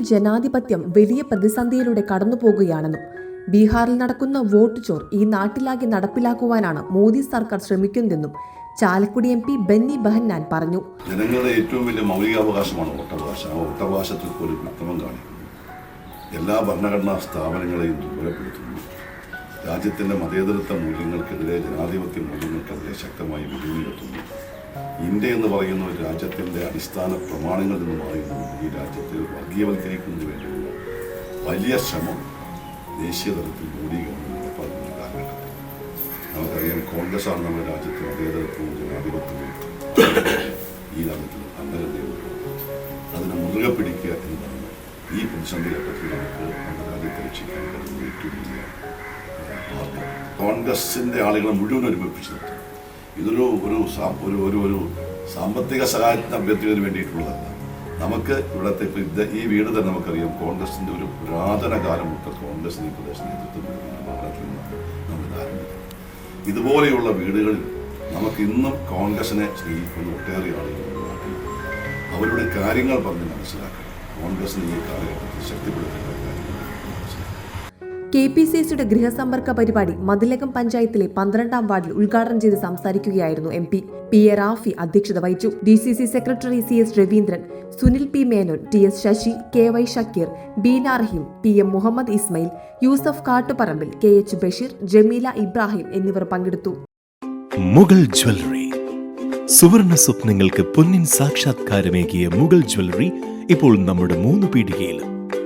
ജനാധിപത്യം വലിയ പ്രതിസന്ധിയിലൂടെ കടന്നുപോകുകയാണെന്നും ബീഹാറിൽ നടക്കുന്ന വോട്ട് ചോർ ഈ നാട്ടിലാകെ നടപ്പിലാക്കുവാനാണ് മോദി സർക്കാർ ശ്രമിക്കുന്നതെന്നും ചാലക്കുടി എം പി ബെന്നി ബെഹന്നാൻ പറഞ്ഞു. ജനങ്ങളുടെ ഏറ്റവും വലിയ മൗലികാവകാശമാണ് വോട്ടവകാശം. ആ വോട്ടവകാശത്തിൽ പോലും വിക്രമം കാണിക്കുന്നു. എല്ലാ ഭരണഘടനാ സ്ഥാപനങ്ങളെയും ദുർബലപ്പെടുത്തുന്നു. രാജ്യത്തിന്റെ മതേതരത്വ മൂല്യങ്ങൾക്കെതിരെ ജനാധിപത്യ മൂല്യങ്ങൾക്കെതിരെ ശക്തമായി വെല്ലുവിളിയെത്തുന്നു ഇന്ത്യ എന്ന് പറയുന്ന ഒരു രാജ്യത്തിന്റെ അടിസ്ഥാന പ്രമാണങ്ങളിൽ നിന്ന് മാറിയുന്നു ഈ രാജ്യത്തെ വർഗീയവൽക്കരിക്കുന്നതിന് വേണ്ടിയുള്ള വലിയ ശ്രമം ദേശീയ തലത്തിൽ മോദി ഗവൺമെന്റ് നടപ്പാക്കുന്ന കാലഘട്ടത്തിൽ നമുക്കറിയാം കോൺഗ്രസ്സാണ് നമ്മുടെ രാജ്യത്തെ മതേതരത്വവും ജനാധിപത്യവും ഈ തലത്തിൽ അന്തരതയുള്ളത് അതിനെ മുറുകെ പിടിക്കുക എന്നതാണ് ഈ പ്രതിസന്ധി ഘട്ടത്തിൽ നമുക്ക് നമ്മുടെ രാജ്യത്തെ രക്ഷിക്കാൻ കഴിയുന്ന ഏറ്റവും വലിയ കോൺഗ്രസിന്റെ ആളുകളെ മുഴുവൻ ഒരുമിപ്പിച്ചു നിർത്തും. ഇതൊരു ഒരു ഒരു ഒരു ഒരു സാമ്പത്തിക സഹായത്തിന് അഭ്യർത്ഥിക്കുന്നതിന് വേണ്ടിയിട്ടുള്ളതല്ല. നമുക്ക് ഇവിടുത്തെ ഇപ്പം ഈ വീട് തന്നെ നമുക്കറിയാം. കോൺഗ്രസിന്റെ ഒരു പുരാതന കാലം മുട്ട കോൺഗ്രസ് ഈ പ്രദേശ നേതൃത്വം ആരംഭിക്കുന്നത് ഇതുപോലെയുള്ള വീടുകളിൽ നമുക്ക് ഇന്നും കോൺഗ്രസിനെ സ്നേഹിക്കുന്ന ഒട്ടേറെ ആളുകൾ അവരുടെ കാര്യങ്ങൾ പറഞ്ഞ് മനസ്സിലാക്കണം. കോൺഗ്രസിനെ ഈ കാലഘട്ടത്തിൽ ശക്തിപ്പെടുത്തേണ്ട കാര്യങ്ങൾ മനസ്സിലാക്കണം കെ പി സി സിയുടെ ഗൃഹസമ്പർക്ക പരിപാടി മതിലകം പഞ്ചായത്തിലെ പന്ത്രണ്ടാം വാർഡിൽ ഉദ്ഘാടനം ചെയ്ത് സംസാരിക്കുകയായിരുന്നു M P. P. A. Rafi അധ്യക്ഷത വഹിച്ചു. D C C secretary C S Raveendran Sunil P. Menon T. S. Sasi K. Y. Shakeer Beena Rahim P. M. Muhammad Ismail Yusuf Kattuparambil K. H. Basheer Jameela Ibrahim എന്നിവർ പങ്കെടുത്തു. Mughal jewellery. സുവർണ സ്വപ്നങ്ങൾക്ക് പൊന്നിൻ സാക്ഷാത്കാരമേകിയ Mughal jewellery ഇപ്പോൾ നമ്മുടെ മൂന്ന് പീടികയിലും.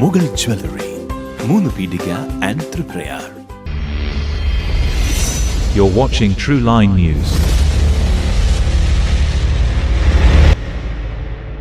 Mughal jewellery മൂന്ന് പീടിക and Triprayar You're watching True Line News.